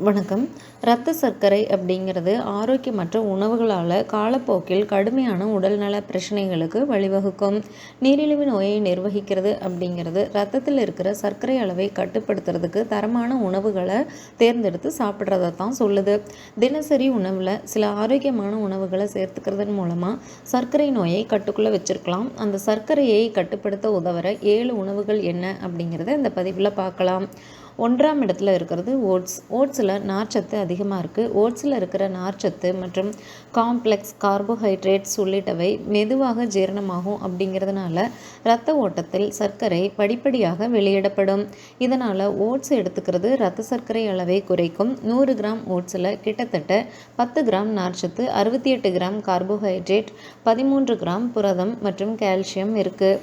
வணக்கம். இரத்த சர்க்கரை அப்படிங்கிறது ஆரோக்கியமற்ற உணவுகளால் காலப்போக்கில் கடுமையான உடல்நல பிரச்சனைகளுக்கு வழிவகுக்கும். நீரிழிவு நோயை நிர்வகிக்கிறது அப்படிங்கிறது ரத்தத்தில் இருக்கிற சர்க்கரை அளவை கட்டுப்படுத்துறதுக்கு தரமான உணவுகளை தேர்ந்தெடுத்து சாப்பிட்றத தான் சொல்லுது. தினசரி உணவில் சில ஆரோக்கியமான உணவுகளை சேர்த்துக்கிறதன் மூலமாக சர்க்கரை நோயை கட்டுக்குள்ளே வச்சுருக்கலாம். அந்த சர்க்கரையை கட்டுப்படுத்த உதவுற ஏழு உணவுகள் என்ன அப்படிங்கிறத இந்த பதிவில் பார்க்கலாம். ஒன்றாம் இடத்துல இருக்கிறது ஓட்ஸ். ஓட்ஸில் நார்ச்சத்து அதிகமாக இருக்குது ஓட்ஸில் இருக்கிற நார்ச்சத்து மற்றும் காம்ப்ளெக்ஸ் கார்போஹைட்ரேட்ஸ் உள்ளிட்டவை மெதுவாக ஜீரணமாகும் அப்படிங்கிறதுனால இரத்த ஓட்டத்தில் சர்க்கரை படிப்படியாக வெளியிடப்படும். இதனால் ஓட்ஸ் எடுத்துக்கிறது இரத்த சர்க்கரை அளவை குறைக்கும். நூறு கிராம் ஓட்ஸில் கிட்டத்தட்ட பத்து கிராம் நார்ச்சத்து அறுபத்தி எட்டு கிராம் கார்போஹைட்ரேட் பதிமூன்று கிராம் புரதம் மற்றும் கால்சியம் இருக்குது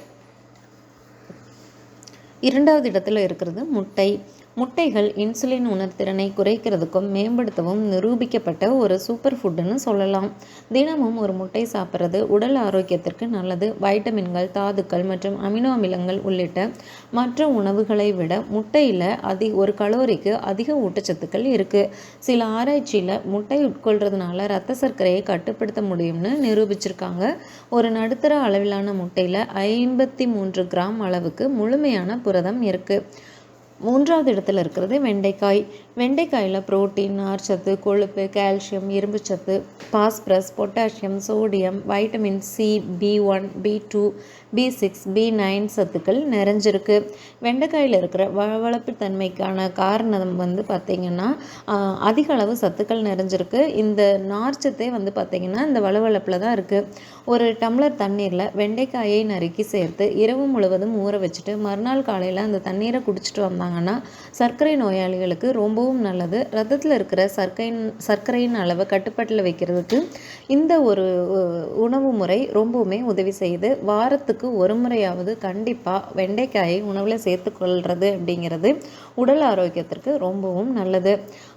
இரண்டாவது இடத்துல இருக்கிறது முட்டை. முட்டைகள் இன்சுலின் உணர்திறனை குறைக்கிறதுக்கும் மேம்படுத்தவும் நிரூபிக்கப்பட்ட ஒரு சூப்பர் ஃபுட்டுன்னு சொல்லலாம். தினமும் ஒரு முட்டை சாப்பிட்றது உடல் ஆரோக்கியத்திற்கு நல்லது. வைட்டமின்கள் தாதுக்கள் மற்றும் அமினோ அமிலங்கள் உள்ளிட்ட மற்ற உணவுகளை விட முட்டையில் அதி ஒரு கலோரிக்கு அதிக ஊட்டச்சத்துக்கள் இருக்குது சில ஆராய்ச்சியில் முட்டை உட்கொள்றதுனால ரத்த சர்க்கரையை கட்டுப்படுத்த முடியும்னு நிரூபிச்சிருக்காங்க. ஒரு நடுத்தர அளவிலான முட்டையில் ஐம்பத்தி மூன்று கிராம் அளவுக்கு முழுமையான புரதம் இருக்குது மூன்றாவது இடத்துல இருக்கிறது வெண்டைக்காய். வெண்டைக்காயில் புரோட்டீன் நார்ச்சத்து கொழுப்பு கால்சியம் இரும்புச்சத்து phosphorus potassium sodium vitamin C B one B two B six B nine சத்துக்கள் நிறைஞ்சிருக்கு. வெண்டைக்காயில் இருக்கிற வளவளப்பு தன்மைக்கான காரணம் வந்து பார்த்திங்கன்னா அதிக அளவு சத்துக்கள் நிறைஞ்சிருக்கு. இந்த நார்ச்சத்தே வந்து பார்த்திங்கன்னா இந்த வளவளப்பில் தான் இருக்குது ஒரு டம்ளர் தண்ணீரில் வெண்டைக்காயை நறுக்கி சேர்த்து இரவு முழுவதும் ஊற வச்சுட்டு மறுநாள் காலையில் அந்த தண்ணீரை குடிச்சிட்டு வந்தாங்க. வந்தாங்கன்னா சர்க்கரை நோயாளிகளுக்கு ரொம்பவும் நல்லது. ரத்தத்தில் இருக்கிற சர்க்கரையின் சர்க்கரையின் அளவை கட்டுப்பாட்டில் வைக்கிறதுக்கு இந்த ஒரு உணவு முறை ரொம்பவுமே உதவி செய்யுது. வாரத்துக்கு ஒரு முறையாவது கண்டிப்பாக வெண்டைக்காயை உணவில் சேர்த்துக்கொள்கிறது அப்படிங்கிறது உடல் ஆரோக்கியத்திற்கு ரொம்பவும் நல்லது.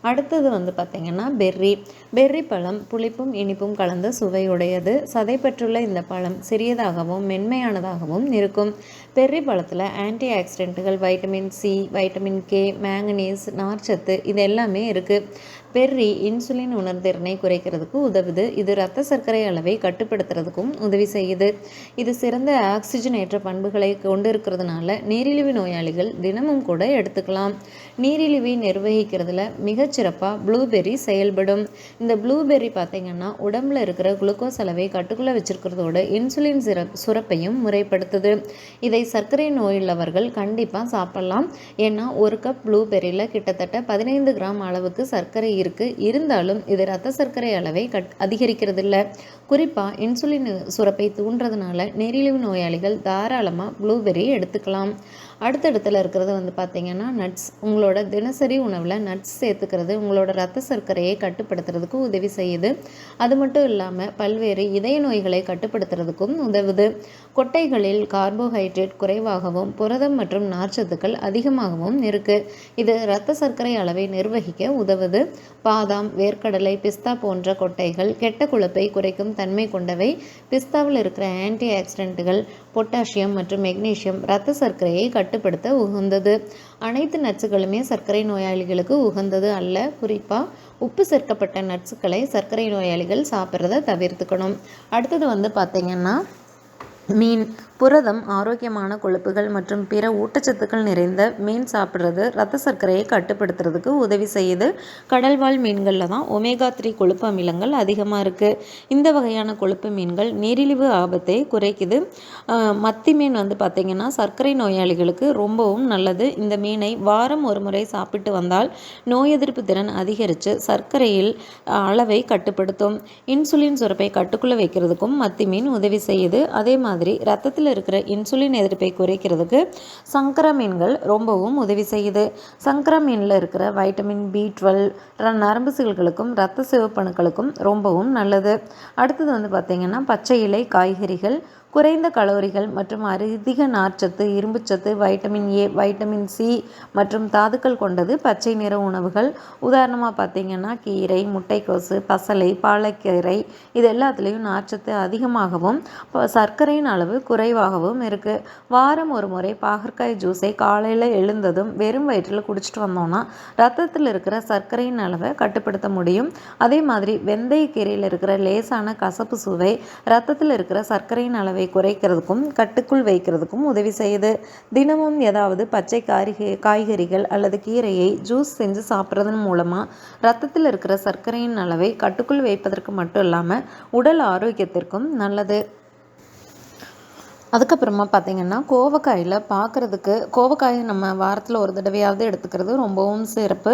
அடுத்தது வந்து பார்த்திங்கன்னா பெர்ரி. பெர்ரி பழம் புளிப்பும் இனிப்பும் கலந்த சுவையுடையது. சதை பெற்றுள்ள இந்த பழம் சிறியதாகவும் மென்மையானதாகவும் இருக்கும். பெர்ரி பழத்தில் anti ஆக்சிடென்ட்டுகள் vitamin C vitamin K manganese நார்ச்சத்து இது எல்லாமே இருக்குது பெர்ரி இன்சுலின் உணர்திறனை குறைக்கிறதுக்கு உதவுது. இது இரத்த சர்க்கரை அளவை கட்டுப்படுத்துறதுக்கும் உதவி செய்யுது. இது சிறந்த ஆக்சிஜனேற்ற பண்புகளை கொண்டு இருக்கிறதுனால நீரிழிவு நோயாளிகள் தினமும் கூட எடுத்துக்கலாம். நீரிழிவை நிர்வகிக்கிறதுல மிகச்சிறப்பாக ப்ளூபெர்ரி செயல்படும். இந்த ப்ளூபெர்ரி பார்த்திங்கன்னா உடம்புல இருக்கிற குளுக்கோஸ் அளவை கட்டுக்குள்ளே வச்சிருக்கிறதோடு இன்சுலின் சிற சுரப்பையும் முறைப்படுத்துது. இதை சர்க்கரை நோயுள்ளவர்கள் கண்டிப்பாக சாப்பிடலாம். ஏன்னா ஒரு கப் ப்ளூபெர்ரியில் கிட்டத்தட்ட பதினைந்து கிராம் அளவுக்கு சர்க்கரை இருக்குது இருந்தாலும் இது ரத்த சர்க்கரை அளவை கட் அதிகரிக்கிறதில்ல. குறிப்பாக இன்சுலின் சுரப்பை தூண்டுறதுனால நீரிழிவு நோயாளிகள் தாராளமாக ப்ளூபெர்ரி எடுத்துக்கலாம். அடுத்தடுத்தில் இருக்கிறது வந்து பார்த்திங்கன்னா நட்ஸ் உங்களோட தினசரி உணவில் நட்ஸ் சேர்த்துக்கிறது உங்களோட ரத்த சர்க்கரையை கட்டுப்படுத்துறதுக்கு உதவி செய்யுது. அது மட்டும் இல்லாமல் பல்வேறு இதய நோய்களை கட்டுப்படுத்துறதுக்கும் உதவுது. கொட்டைகளில் கார்போஹைட்ரேட் குறைவாகவும் புரதம் மற்றும் நார்ச்சத்துக்கள் அதிகமாகவும் இருக்குது இது இரத்த சர்க்கரை அளவை நிர்வகிக்க உதவுது. பாதாம் வேர்க்கடலை பிஸ்தா போன்ற கொட்டைகள் கெட்ட குழப்பை குறைக்கும் தன்மை கொண்டவை. பிஸ்தாவில் இருக்கிற ஆன்டி ஆக்சிடென்ட்டுகள் பொட்டாசியம் மற்றும் மெக்னீசியம் இரத்த சர்க்கரையை கட்டுப்படுத்த உகந்தது. அனைத்து நட்ஸுகளுமே சர்க்கரை நோயாளிகளுக்கு உகந்தது அல்ல. குறிப்பாக உப்பு சேர்க்கப்பட்ட நட்ஸுகளை சர்க்கரை நோயாளிகள் சாப்பிட்றத தவிர்த்துக்கணும். அடுத்தது வந்து பார்த்திங்கன்னா மீன். புரதம் ஆரோக்கியமான கொழுப்புகள் மற்றும் பிற ஊட்டச்சத்துக்கள் நிறைந்த மீன் சாப்பிட்றது ரத்த சர்க்கரையை கட்டுப்படுத்துறதுக்கு உதவி செய்யுது. கடல்வாழ் மீன்களில் தான் ஒமேகா த்ரீ கொழுப்பு அமிலங்கள் அதிகமாக இருக்குது இந்த வகையான கொழுப்பு மீன்கள் நீரிழிவு ஆபத்தை குறைக்குது. மத்தி மீன் வந்து பார்த்திங்கன்னா சர்க்கரை நோயாளிகளுக்கு ரொம்பவும் நல்லது. இந்த மீனை வாரம் ஒரு முறை சாப்பிட்டு வந்தால் நோய் எதிர்ப்பு திறன் அதிகரித்து சர்க்கரையில் அளவை கட்டுப்படுத்தும். இன்சுலின் சுரப்பை கட்டுக்குள்ளே வைக்கிறதுக்கும் மத்தி மீன் உதவி செய்யுது. அதே மாதிரி ரத்தத்தில் இருக்கிற இன்சுலின் எதிர்ப்பை குறைக்கிறதுக்கு சங்கர மீன்கள் ரொம்பவும் உதவி செய்யுது. சங்கர மீனில் இருக்கிற வைட்டமின் பி டுவெல் நரம்பு செல்களுக்கும் ரத்த சிவப்பணுக்களுக்கும் ரொம்பவும் நல்லது. அடுத்தது வந்து பார்த்திங்கன்னா பச்சை இலை காய்கறிகள் குறைந்த கலோரிகள் மற்றும் அதிக நார்ச்சத்து இரும்புச்சத்து வைட்டமின் ஏ வைட்டமின் சி மற்றும் தாதுக்கள் கொண்டது பச்சை நிற உணவுகள். உதாரணமாக பார்த்திங்கன்னா கீரை முட்டைக்கோசு பசலை பாலக்கீரை இது எல்லாத்துலேயும் நார்ச்சத்து அதிகமாகவும் சர்க்கரையின் அளவு குறைவாகவும் இருக்குது வாரம் ஒரு முறை பாகற்காய் ஜூஸை காலையில் எழுந்ததும் வெறும் வயிற்றில் குடிச்சிட்டு வந்தோம்னா ரத்தத்தில் இருக்கிற சர்க்கரையின் அளவை கட்டுப்படுத்த முடியும். அதே மாதிரி வெந்தயக்கீரையில் இருக்கிற லேசான கசப்பு சுவை ரத்தத்தில் இருக்கிற சர்க்கரையின் அளவை குறைக்கிறதுக்கும் கட்டுக்குள் வைக்கிறதுக்கும் உதவி செய்யுது. தினமும் ஏதாவது பச்சை காய்கறி காய்கறிகள் அல்லது கீரையை ஜூஸ் செஞ்சு சாப்பிட்றதன் மூலமாக ரத்தத்தில் இருக்கிற சர்க்கரையின் அளவை கட்டுக்குள் வைப்பதற்கு மட்டும் இல்லாமல் உடல் ஆரோக்கியத்திற்கும் நல்லது. அதுக்கப்புறமா பார்த்திங்கன்னா கோவக்காயில் பார்க்குறதுக்கு கோவக்காயை நம்ம வாரத்தில் ஒரு தடவையாவது எடுத்துக்கிறது ரொம்பவும் சிறப்பு.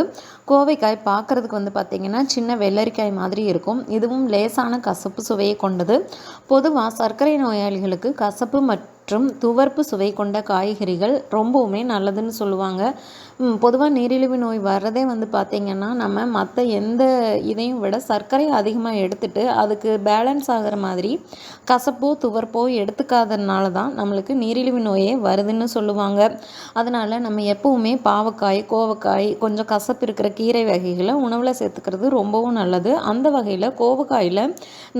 கோவைக்காய் பார்க்குறதுக்கு வந்து பார்த்திங்கன்னா சின்ன வெள்ளரிக்காய் மாதிரி இருக்கும். இதுவும் லேசான கசப்பு சுவையை கொண்டது. பொதுவாக சர்க்கரை நோயாளிகளுக்கு கசப்பு மற்றும் மற்றும் துவர்ப்பு சுவை கொண்ட காய்கறிகள் ரொம்பவுமே நல்லதுன்னு சொல்லுவாங்க. பொதுவாக நீரிழிவு நோய் வர்றதே வந்து பார்த்திங்கன்னா நம்ம மற்ற எந்த இதையும் விட சர்க்கரை அதிகமாக எடுத்துகிட்டு அதுக்கு பேலன்ஸ் ஆகிற மாதிரி கசப்போ துவர்ப்போ எடுத்துக்காததுனால தான் நம்மளுக்கு நீரிழிவு நோயே வருதுன்னு சொல்லுவாங்க. அதனால் நம்ம எப்போவுமே பாவக்காய் கோவக்காய் கொஞ்சம் கசப்பு இருக்கிற கீரை வகைகளை உணவில் சேர்த்துக்கிறது ரொம்பவும் நல்லது. அந்த வகையில் கோவக்காயில்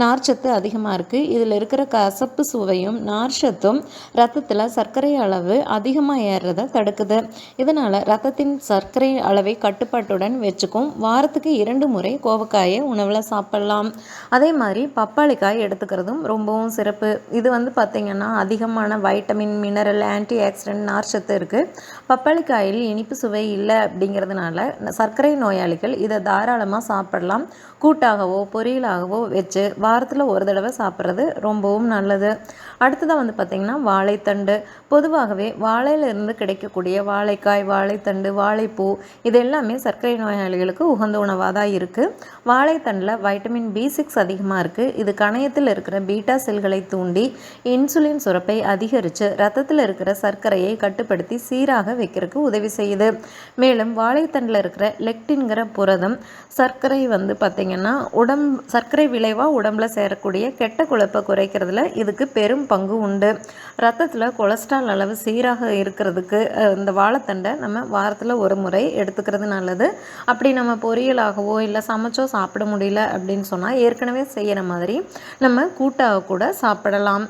நார்ச்சத்து அதிகமாக இருக்குது இதில் இருக்கிற கசப்பு சுவையும் நார்ச்சத்தும் ரத்தத்தில் சர்க்கரை அளவு அதிகமாக ஏறுறதை தடுக்குது. இதனால் ரத்தத்தின் சர்க்கரை அளவை கட்டுப்பாட்டுடன் வச்சுக்கும் வாரத்துக்கு இரண்டு முறை கோவக்காயை உணவில் சாப்பிட்லாம். அதே மாதிரி பப்பாளிக்காய் எடுத்துக்கிறதும் ரொம்பவும் சிறப்பு. இது வந்து பார்த்திங்கன்னா அதிகமான வைட்டமின் மினரல் ஆன்டி ஆக்சிடென்ட் நார்ச்சத்து இருக்குது பப்பாளிக்காயில் இனிப்பு சுவை இல்லை அப்படிங்கிறதுனால சர்க்கரை நோயாளிகள் இதை தாராளமாக சாப்பிடலாம். கூட்டாகவோ பொரியலாகவோ வச்சு வாரத்தில் ஒரு தடவை சாப்பிட்றது ரொம்பவும் நல்லது. அடுத்ததாக வந்து பார்த்திங்கன்னா வாழைத்தண்டு. பொதுவாகவே வாழையிலிருந்து கிடைக்கக்கூடிய வாழைக்காய் வாழைத்தண்டு வாழைப்பூ இது எல்லாமே சர்க்கரை நோயாளிகளுக்கு உகந்த உணவாக தான் இருக்குது வாழைத்தண்டில் வைட்டமின் பி சிக்ஸ் அதிகமாக இருக்குது இது கணையத்தில் இருக்கிற பீட்டா செல்களை தூண்டி இன்சுலின் சுரப்பை அதிகரித்து ரத்தத்தில் இருக்கிற சர்க்கரையை கட்டுப்படுத்தி சீராக வைக்கிறதுக்கு உதவி செய்யுது. மேலும் வாழைத்தண்டில் இருக்கிற லெக்டின்கிற புரதம் சர்க்கரை வந்து பார்த்திங்கன்னா உடம் சர்க்கரை விளைவாக உடம்புல சேரக்கூடிய கெட்ட குழப்பை குறைக்கிறதுல இதுக்கு பெரும் பங்கு உண்டு. ரத்தத்தில் கொலஸ்ட்ரால் அளவு சீராக இருக்கிறதுக்கு இந்த வாழைத்தண்டை நம்ம வாரத்தில் ஒரு முறை எடுத்துக்கிறது நல்லது. அப்படி நம்ம பொரியலாகவோ இல்லை சமைச்சோ சாப்பிட முடியல அப்படின்னு சொன்னால் ஏற்கனவே செய்கிற மாதிரி நம்ம கூட்டாக கூட சாப்பிடலாம்.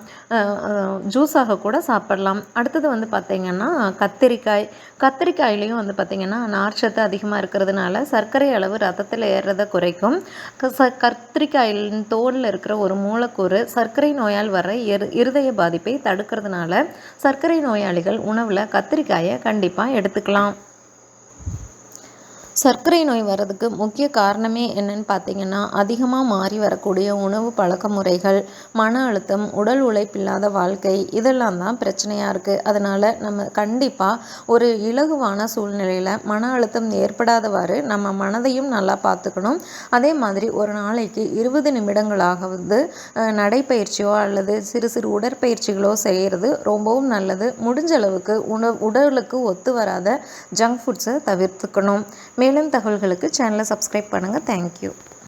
ஜூஸாக கூட சாப்பிடலாம். அடுத்தது வந்து பார்த்திங்கன்னா கத்திரிக்காய். கத்திரிக்காயிலையும் வந்து பார்த்திங்கன்னா நார்ச்சத்து அதிகமாக இருக்கிறதுனால சர்க்கரை அளவு ரத்தத்தில் ஏறுறதை குறைக்கும். கத்திரிக்காயின் தோலில் இருக்கிற ஒரு மூலக்கூறு சர்க்கரை நோயால் வர இருதய பாதிப்பை இருக்கிறதுனால சர்க்கரை நோயாளிகள் உணவில் கத்திரிக்காயை கண்டிப்பாக எடுத்துக்கலாம். சர்க்கரை நோய் வர்றதுக்கு முக்கிய காரணமே என்னன்னு பார்த்தீங்கன்னா அதிகமாக மாறி வரக்கூடிய உணவு பழக்க முறைகள் மன அழுத்தம் உடல் உழைப்பில்லாத வாழ்க்கை இதெல்லாம் தான் பிரச்சனையாக இருக்குது அதனால் நம்ம கண்டிப்பாக ஒரு இலகுவான சூழ்நிலையில் மன அழுத்தம் ஏற்படாதவாறு நம்ம மனதையும் நல்லா பார்த்துக்கணும். அதே மாதிரி ஒரு நாளைக்கு இருபது நிமிடங்களாகவது நடைப்பயிற்சியோ அல்லது சிறு சிறு உடற்பயிற்சிகளோ செய்கிறது ரொம்பவும் நல்லது. முடிஞ்ச அளவுக்கு உணவு உடலுக்கு ஒத்து வராத ஜங்க் ஃபுட்ஸை தவிர்த்துக்கணும். மேலும் தகவல்களுக்கு சேனலை சப்ஸ்கிரைப் பண்ணுங்கள் தேங்க்யூ